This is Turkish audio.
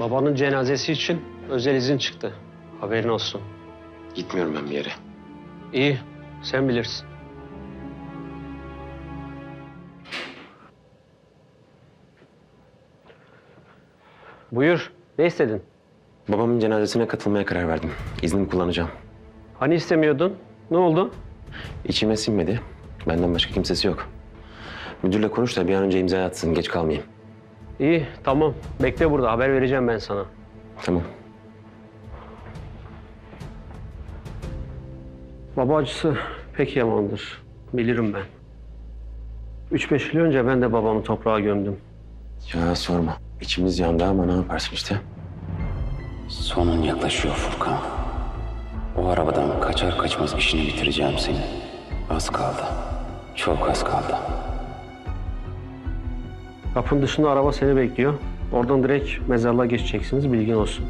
Babanın cenazesi için özel izin çıktı. Haberin olsun. Gitmiyorum ben bir yere. İyi, sen bilirsin. Buyur, ne istedin? Babamın cenazesine katılmaya karar verdim. İznimi kullanacağım. Hani istemiyordun? Ne oldu? İçime sinmedi. Benden başka kimsesi yok. Müdürle konuş da bir an önce imza atsın. Geç kalmayayım. İyi, tamam. Bekle burada, haber vereceğim ben sana. Tamam. Baba acısı pek yamandır. Bilirim ben. Üç beş yıl önce ben de babamı toprağa gömdüm. Ya sorma. İçimiz yandı ama ne yaparsın işte. Sonun yaklaşıyor Furkan. O arabadan kaçar kaçmaz işini bitireceğim seni. Az kaldı. Çok az kaldı. Kapının dışında araba seni bekliyor. Oradan direkt mezarlığa geçeceksiniz, bilgin olsun.